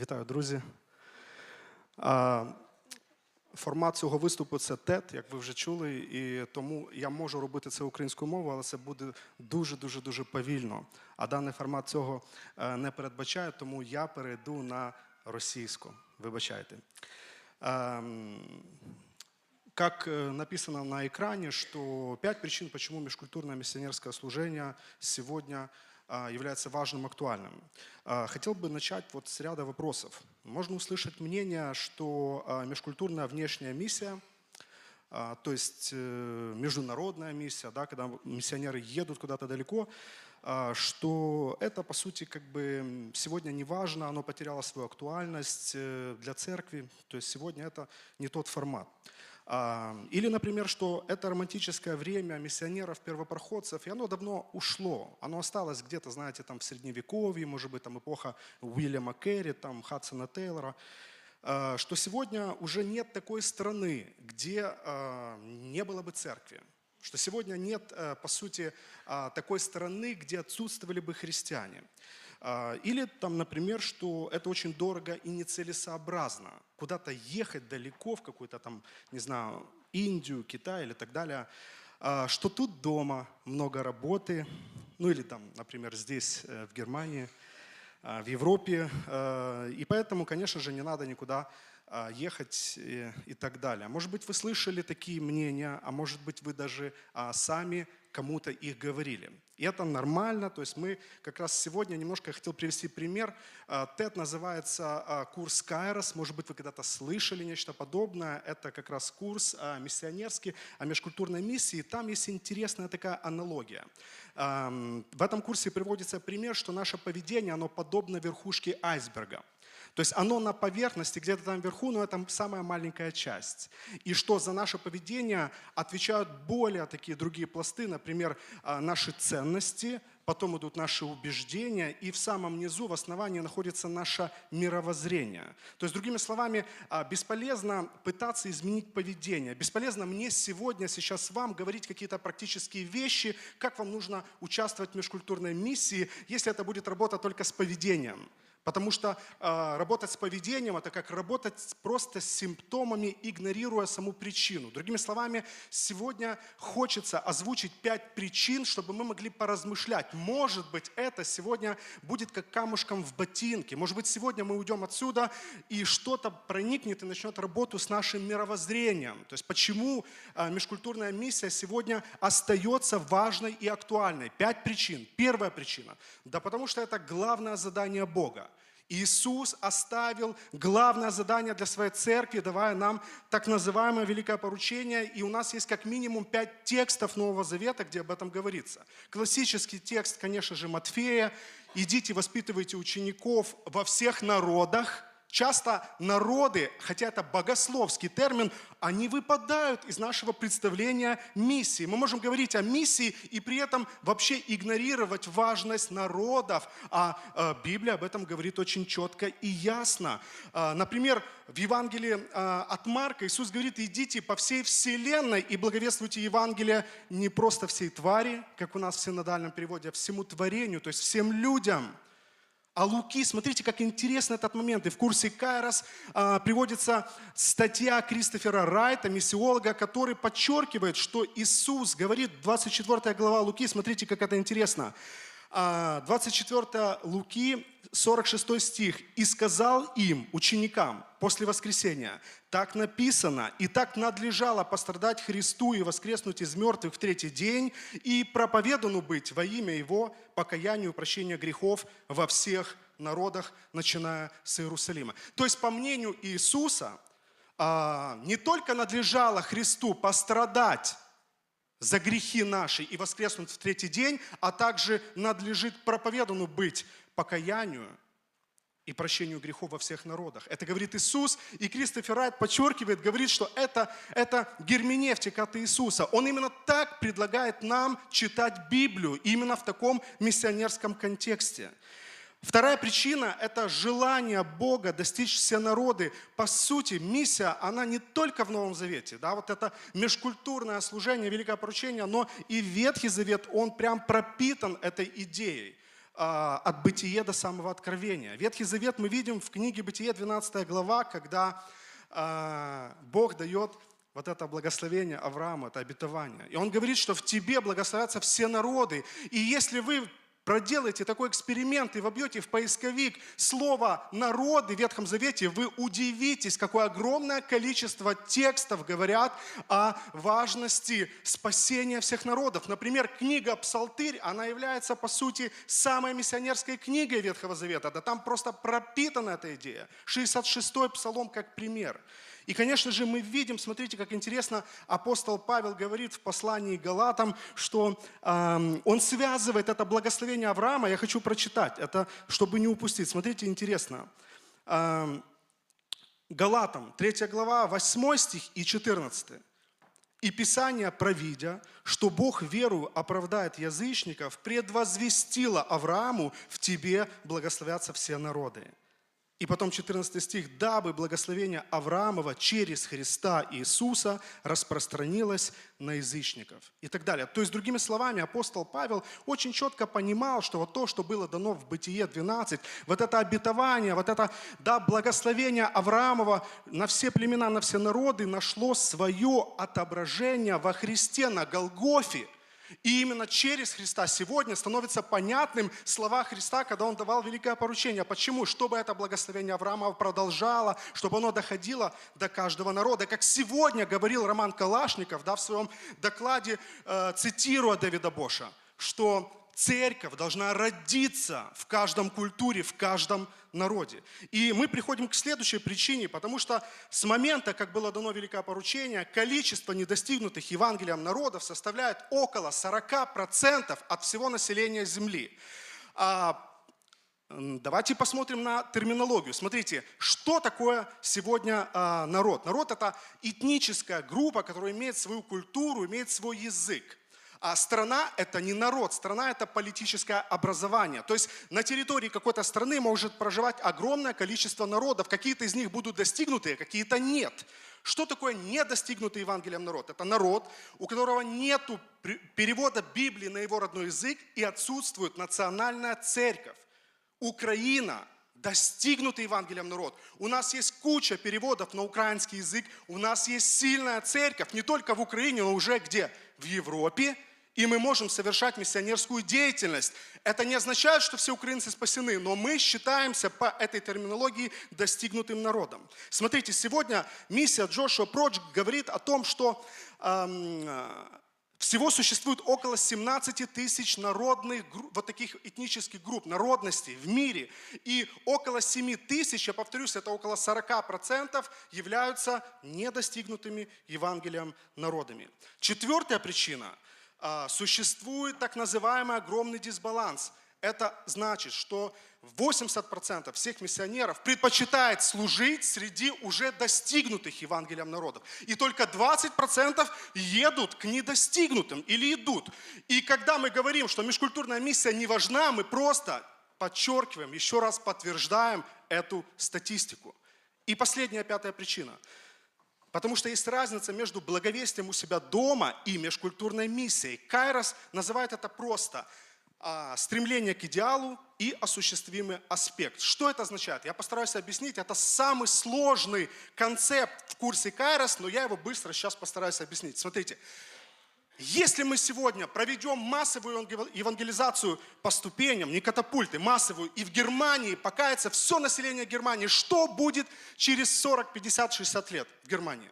Вітаю, друзі. Формат цього виступу це TED, як ви вже чули, і тому я можу робити це українською мовою, але це буде дуже дуже повільно. А даний формат цього е, не передбачає, тому я перейду на російську. Вибачайте. Ем, Как э, написано на экране, что пять причин, почему межкультурное миссионерское служение сегодня является важным, актуальным. А, Хотел бы начать вот с ряда вопросов. Можно услышать мнение, что а, межкультурная внешняя миссия, а, то есть э, международная миссия, да, когда миссионеры едут куда-то далеко, а, что это, по сути, как бы сегодня не важно, оно потеряло свою актуальность э, для церкви, то есть сегодня это не тот формат. Или, например, что это романтическое время миссионеров, первопроходцев, и оно давно ушло. Оно осталось где-то, знаете, там в Средневековье, может быть, там эпоха Уильяма Керри, там Хадсона Тейлора, а, что сегодня уже нет такой страны, где а, не было бы церкви. Что сегодня нет, э, по сути, а, такой страны, где отсутствовали бы христиане. А, Или там, например, что это очень дорого и нецелесообразно. Куда-то ехать далеко, в какую-то там, не знаю, Индию, Китай или так далее. А, Что тут дома много работы, ну или там, например, здесь, э, в Германии, а, в Европе. э, И поэтому, конечно же, не надо никуда ехать и, и так далее. Может быть, вы слышали такие мнения, а может быть, вы даже а, сами кому-то их говорили. И это нормально, то есть мы как раз сегодня немножко я хотел привести пример. А, TED называется а, курс Кайрос, может быть, вы когда-то слышали нечто подобное. Это как раз курс а, миссионерский о межкультурной миссии. Там есть интересная такая аналогия. В этом курсе приводится пример, что наше поведение, оно подобно верхушке айсберга. То есть оно на поверхности, где-то там вверху, но это самая маленькая часть. И что за наше поведение отвечают более такие другие пласты, например, а, наши ценности, потом идут наши убеждения, и в самом низу, в основании находится наше мировоззрение. То есть, другими словами, а, бесполезно пытаться изменить поведение, бесполезно мне сегодня, сейчас вам говорить какие-то практические вещи, как вам нужно участвовать в межкультурной миссии, если это будет работа только с поведением. Потому что э, работать с поведением это как работать просто с симптомами, игнорируя саму причину. Другими словами, сегодня хочется озвучить пять причин, чтобы мы могли поразмышлять. Может быть, это сегодня будет как камушком в ботинке. Может быть, сегодня мы уйдем отсюда и что-то проникнет и начнет работу с нашим мировоззрением. То есть почему э, межкультурная миссия сегодня остается важной и актуальной? Пять причин. Первая причина. Да потому что это главное задание Бога. Иисус оставил главное задание для своей церкви, давая нам так называемое великое поручение. И у нас есть как минимум пять текстов Нового Завета, где об этом говорится. Классический текст, конечно же, Матфея. «Идите, воспитывайте учеников во всех народах». Часто народы, хотя это богословский термин, они выпадают из нашего представления миссии. Мы можем говорить о миссии и при этом вообще игнорировать важность народов. А э, Библия об этом говорит очень четко и ясно. А, Например, в Евангелии а, от Марка Иисус говорит, идите по всей вселенной и благовествуйте Евангелие не просто всей твари, как у нас в синодальном переводе, а всему творению, то есть всем людям. А Луки, смотрите, как интересно этот момент. И в курсе Кайрос а, приводится статья Кристофера Райта, миссиолога, который подчеркивает, что Иисус говорит, 24 глава Луки, смотрите, как это интересно. А, 24 Луки, 46 стих. «И сказал им, ученикам, после воскресения, так написано, и так надлежало пострадать Христу и воскреснуть из мертвых в третий день, и проповедану быть во имя Его покаянию, прощения грехов во всех народах, начиная с Иерусалима». То есть, по мнению Иисуса, а, не только надлежало Христу пострадать за грехи наши и воскреснуть в третий день, а также надлежит проповедану быть покаянию и прощению грехов во всех народах. Это говорит Иисус, и Кристофер Райт подчеркивает, говорит, что это, это герменевтика от Иисуса. Он именно так предлагает нам читать Библию, именно в таком миссионерском контексте. Вторая причина – это желание Бога достичь все народы. По сути, миссия, она не только в Новом Завете. Да, вот это межкультурное служение, великое поручение, но и Ветхий Завет, он прям пропитан этой идеей. а, от Бытия до самого Откровения. Ветхий Завет мы видим в книге Бытие 12 глава, когда а, Бог дает вот это благословение Авраама, это обетование. И он говорит, что в тебе благословятся все народы. И если вы проделаете такой эксперимент и вобьете в поисковик слово «народы» в Ветхом Завете, вы удивитесь, какое огромное количество текстов говорят о важности спасения всех народов. Например, книга «Псалтырь», она является, по сути, самой миссионерской книгой Ветхого Завета. Да там просто пропитана эта идея. 66-й псалом как пример. И, конечно же, мы видим, смотрите, как интересно, апостол Павел говорит в послании Галатам, что э, он связывает это благословение Авраама, я хочу прочитать, это чтобы не упустить. Смотрите, интересно. Э, Галатам, 3 глава, 8 стих и 14. И Писание, провидя, что Бог веру оправдает язычников, предвозвестило Аврааму, в тебе благословятся все народы. И потом 14 стих, дабы благословение Авраамова через Христа Иисуса распространилось на язычников и так далее. То есть, другими словами, апостол Павел очень четко понимал, что вот то, что было дано в Бытие 12, вот это обетование, вот это да, благословение Авраамова на все племена, на все народы нашло свое отображение во Христе на Голгофе – и именно через Христа сегодня становится понятным слова Христа, когда Он давал великое поручение. Почему? Чтобы это благословение Авраама продолжало, чтобы оно доходило до каждого народа. Как сегодня говорил Роман Калашников да, в своем докладе, э, цитируя Давида Боша, что церковь должна родиться в каждом культуре, в каждом народе. И мы приходим к следующей причине, потому что с момента, как было дано великое поручение, количество недостигнутых Евангелием народов составляет около 40% от всего населения Земли. А, Давайте посмотрим на терминологию. Смотрите, что такое сегодня а, народ? Народ это этническая группа, которая имеет свою культуру, имеет свой язык. А страна – это не народ, страна – это политическое образование. То есть на территории какой-то страны может проживать огромное количество народов. Какие-то из них будут достигнуты, какие-то нет. Что такое недостигнутый Евангелием народ? Это народ, у которого нет перевода Библии на его родной язык и отсутствует национальная церковь. Украина достигнутый Евангелием народ. У нас есть куча переводов на украинский язык, у нас есть сильная церковь, не только в Украине, но уже где? В Европе, и мы можем совершать миссионерскую деятельность. Это не означает, что все украинцы спасены, но мы считаемся по этой терминологии достигнутым народом. Смотрите, сегодня миссия Джошуа Проджект говорит о том, что эм, всего существует около 17 тысяч народных, вот таких этнических групп, народностей в мире. И около 7 тысяч, я повторюсь, это около 40% являются недостигнутыми Евангелием народами. Четвертая причина – существует так называемый огромный дисбаланс. Это значит, что 80% всех миссионеров предпочитает служить среди уже достигнутых Евангелием народов. И только 20% едут к недостигнутым или идут. И когда мы говорим, что межкультурная миссия не важна, мы просто подчеркиваем, еще раз подтверждаем эту статистику. И последняя, пятая причина – Потому что есть разница между благовестием у себя дома и межкультурной миссией. Кайрос называет это просто а, стремление к идеалу и осуществимый аспект. Что это означает? Я постараюсь объяснить. Это самый сложный концепт в курсе Кайрос, но я его быстро сейчас постараюсь объяснить. Смотрите, если мы сегодня проведем массовую евангелизацию по ступеням, не катапульты, массовую, и в Германии покается все население Германии, что будет через 40, 50, 60 лет в Германии?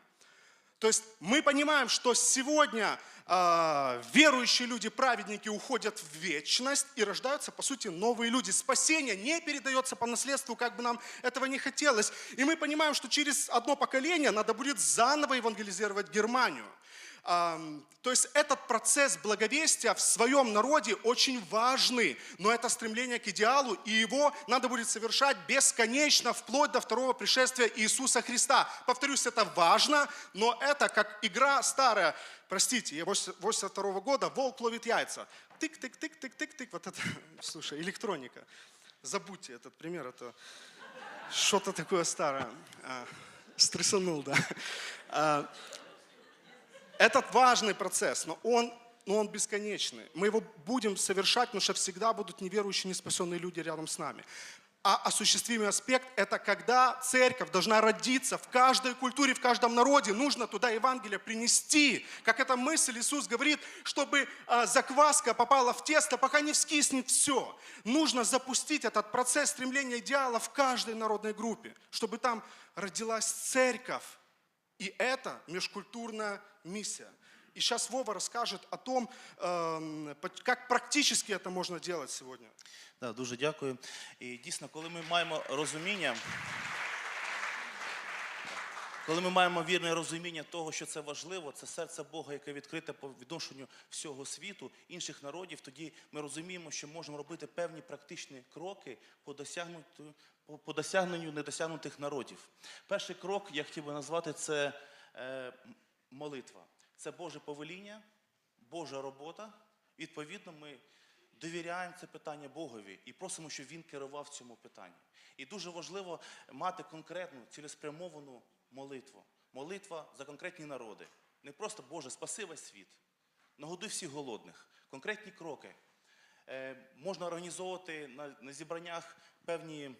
То есть мы понимаем, что сегодня э, верующие люди, праведники уходят в вечность и рождаются, по сути, новые люди. Спасение не передается по наследству, как бы нам этого не хотелось. И мы понимаем, что через одно поколение надо будет заново евангелизировать Германию. То есть этот процесс благовестия в своем народе очень важный, но это стремление к идеалу, и его надо будет совершать бесконечно, вплоть до второго пришествия Иисуса Христа. Повторюсь, это важно, но это как игра старая, простите, 82 года, волк ловит яйца. Тык-тык-тык-тык-тык-тык, вот это, слушай, электроника. Забудьте этот пример, это что-то такое старое. А, стрессанул, да. А, этот важный процесс, но он но он бесконечный. Мы его будем совершать, потому что всегда будут неверующие, неспасенные люди рядом с нами. А осуществимый аспект – это когда церковь должна родиться в каждой культуре, в каждом народе. Нужно туда Евангелие принести. Как эта мысль Иисус говорит, чтобы а, закваска попала в тесто, пока не вскиснет все. Нужно запустить этот процесс стремления идеала в каждой народной группе, чтобы там родилась церковь. И это межкультурная миссия. И сейчас Вова расскажет о том, эм, по- как практически это можно делать сегодня. Да, дуже дякую. І дійсно, коли ми маємо розуміння, коли ми маємо вірне розуміння того, що це важливо, це серце Бога, яке відкрите по відношенню всього світу, інших народів, тоді ми розуміємо, що можемо робити певні практичні кроки по досягнуту. по- досягненню недосягнутих народів. Перший крок, я хотів би назвати, це е, молитва. Це Боже повеління, Божа робота. Відповідно, ми довіряємо це питання Богові і просимо, щоб він керував цьому питанні. І дуже важливо мати конкретну цілеспрямовану молитву. Молитва за конкретні народи. Не просто Боже, спаси весь світ, нагодуй всіх голодних. Конкретні кроки. Е, можна організовувати на, на зібраннях певні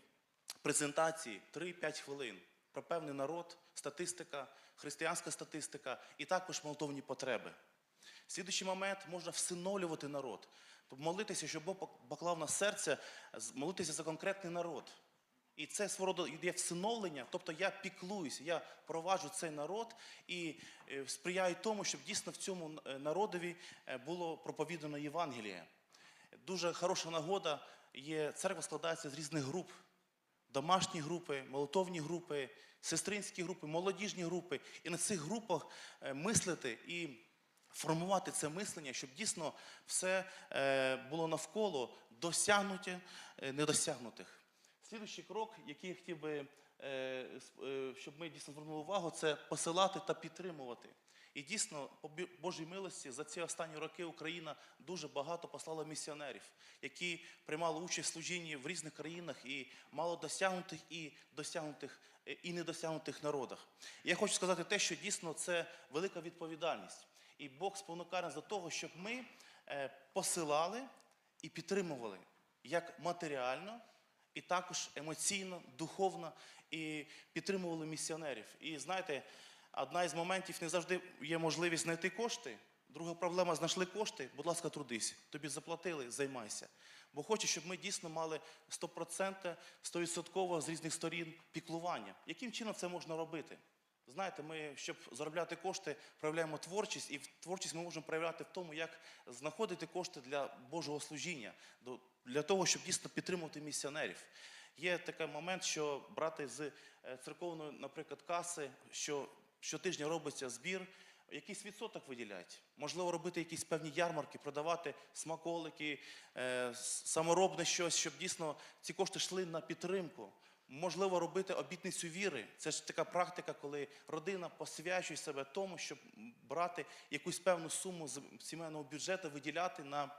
презентації 3-5 хвилин про певний народ, статистика, християнська статистика і також молитовні потреби. Слідуючий момент можна всиновлювати народ. Тобто молитися, щоб Бог поклав на серце, молитися за конкретний народ. І це свого роду є всиновлення, тобто я піклуюся, я проваджу цей народ і е, сприяю тому, щоб дійсно в цьому е, народові е, було проповідано Євангеліє. Дуже хороша нагода є, церква складається з різних груп. Домашні групи, молитовні групи, сестринські групи, молодіжні групи. І на цих групах мислити і формувати це мислення, щоб дійсно все було навколо досягнуття е, недосягнутих. Слідуючий крок, який я хотів би, е, е, щоб ми дійсно звернули увагу, це посилати та підтримувати. І дійсно, по Божій милості, за ці останні роки Україна дуже багато послала місіонерів, які приймали участь в служінні в різних країнах і мало досягнутих і досягнутих е, і недосягнутих народах. Я хочу сказати те, що дійсно це велика відповідальність. І Бог спонукає нас до того, щоб ми посилали і підтримували як матеріально, і також емоційно, духовно і підтримували місіонерів. І знаєте, одна із моментів не завжди є можливість знайти кошти. Друга проблема знайшли кошти, будь ласка, трудись. Тобі заплатили, займайся. Бо хочу, щоб ми дійсно мали 100%, 100% з різних сторін піклування. Яким чином це можна робити? Знаєте, ми, щоб заробляти кошти, проявляємо творчість, і творчість ми можемо проявляти в тому, як знаходити кошти для Божого служіння, для того, щоб дійсно підтримувати місіонерів. Є такий момент, що брати з е, церковної, наприклад, каси, що щотижня робиться збір, якийсь відсоток виділяють. Можливо, робити якісь певні ярмарки, продавати смаколики, е, саморобне щось, щоб дійсно ці кошти йшли на підтримку. Можливо, робити обітницю віри. Це ж така практика, коли родина посвячує себе тому, щоб брати якусь певну суму з сімейного бюджету, виділяти на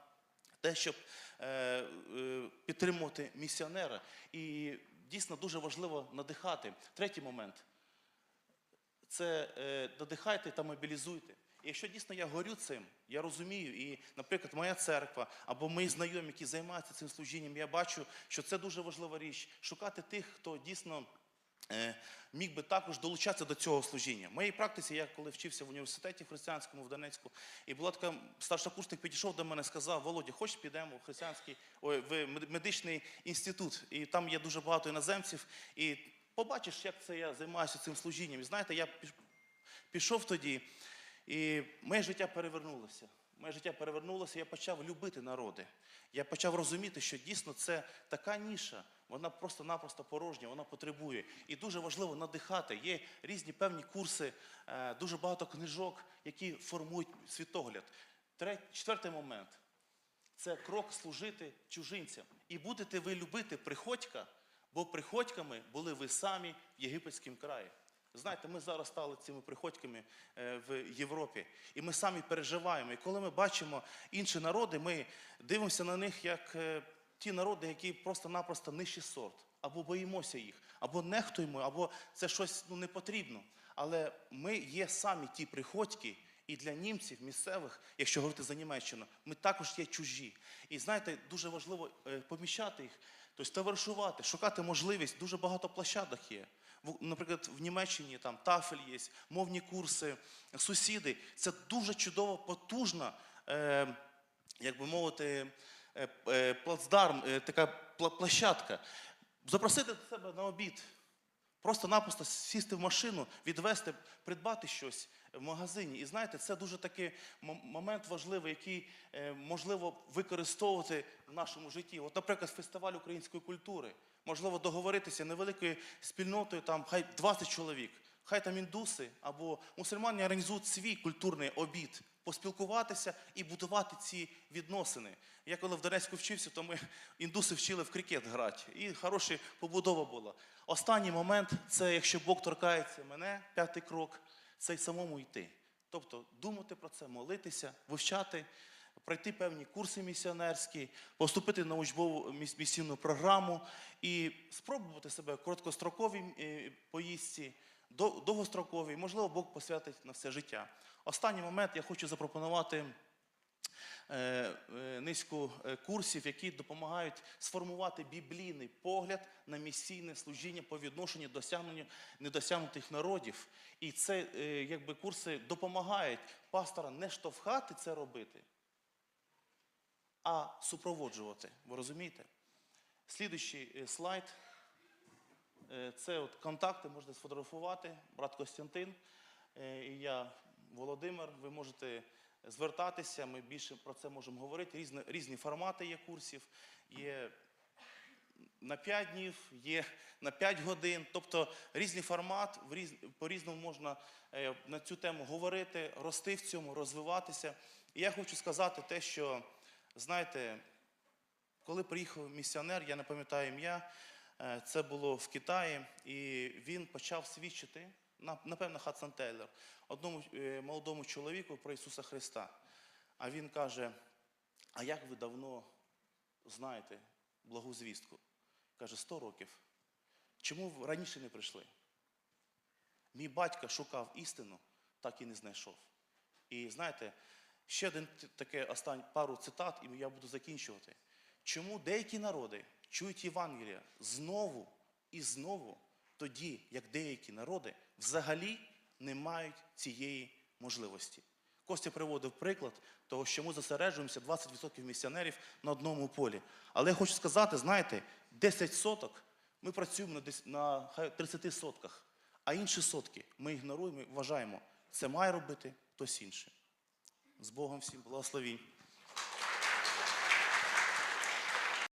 те, щоб е, е, підтримувати місіонера. І дійсно дуже важливо надихати. Третій момент це е, надихайте та мобілізуйте. Якщо дійсно я горю цим, я розумію, і, наприклад, моя церква або мої знайомі, які займаються цим служінням, я бачу, що це дуже важлива річ шукати тих, хто дійсно е, міг би також долучатися до цього служіння. В моїй практиці, я коли вчився в університеті християнському в Донецьку, і була така старшокурсник підійшов до мене, сказав: Володя, хочеш підемо в християнський ой, в медичний інститут, і там є дуже багато іноземців. І побачиш, як це я займаюся цим служінням. І знаєте, я пішов тоді, і моє життя перевернулося. Моє життя перевернулося, я почав любити народи. Я почав розуміти, що дійсно це така ніша, вона просто-напросто порожня, вона потребує. І дуже важливо надихати. Є різні певні курси, е, дуже багато книжок, які формують світогляд. Третій, четвертий момент це крок служити чужинцям. І будете ви любити приходька, бо приходьками були ви самі в єгипетському краї. Знаєте, ми зараз стали цими приходьками е, в Європі, і ми самі переживаємо. І коли ми бачимо інші народи, ми дивимося на них як е, ті народи, які просто-напросто нижчий сорт, або боїмося їх, або нехтуємо, або це щось ну, не потрібно. Але ми є самі ті приходьки, І для німців місцевих, якщо говорити за Німеччину, ми також є чужі. І знаєте, дуже важливо е, поміщати їх, тобто товаришувати, шукати можливість. Дуже багато площадок є. Наприклад, в Німеччині там тафель є, мовні курси, сусіди. Це дуже чудово, потужна, е, як би мовити, е, е, плацдарм, е, така площадка. Запросити до себе на обід. Просто-напросто сісти в машину, відвести, придбати щось в магазині. І знаєте, це дуже такий момент важливий, який е, можливо використовувати в нашому житті. От, наприклад, фестиваль української культури. Можливо, договоритися невеликою спільнотою, там хай 20 чоловік, хай там індуси або мусульмани організують свій культурний обід, поспілкуватися і будувати ці відносини. Я коли в Донецьку вчився, то ми індуси вчили в крикет грати. І хороша побудова була. Останній момент це якщо Бог торкається мене, п'ятий крок, це й самому йти. Тобто думати про це, молитися, вивчати, пройти певні курси місіонерські, поступити на учбову місійну програму і спробувати себе в короткостроковій е, поїздці, до- довгостроковій, можливо, Бог посвятить на все життя. Останній момент я хочу запропонувати е, е, низку курсів, які допомагають сформувати біблійний погляд на місійне служіння по відношенню до досягнення недосягнутих народів. І це якби курси допомагають пастора не штовхати це робити, а супроводжувати. Ви розумієте? Слідуючий е, слайд. Е, Це от контакти можна сфотографувати. Брат Костянтин е, і я, Володимир. Ви можете звертатися. Ми більше про це можемо говорити. Різні, різні формати є курсів. Є на 5 днів, є на 5 годин. Тобто різний формат, по-різному можна на цю тему говорити, рости в цьому, розвиватися. І я хочу сказати те, що, знаєте, коли приїхав місіонер, я не пам'ятаю ім'я, е, це було в Китаї, і він почав свідчити, напевно, Хадсон Тейлор, одному е, молодому чоловіку про Ісуса Христа. А він каже: А як ви давно знаєте благу звістку? Каже, 100 років. Чому ви раніше не прийшли? Мій батько шукав істину, так і не знайшов. І знаєте, ще один таке останнє пару цитат, і я буду закінчувати. Чому деякі народи чують Євангелія знову і знову, тоді як деякі народи взагалі не мають цієї можливості? Костя приводив приклад того, що ми зосереджуємося 20% місіонерів на одному полі. Але я хочу сказати, знаєте, 10 соток ми працюємо на дес- на хай 30 сотках, а інші сотки ми ігноруємо і вважаємо, це має робити хтось інший. З Богом всім благословінь.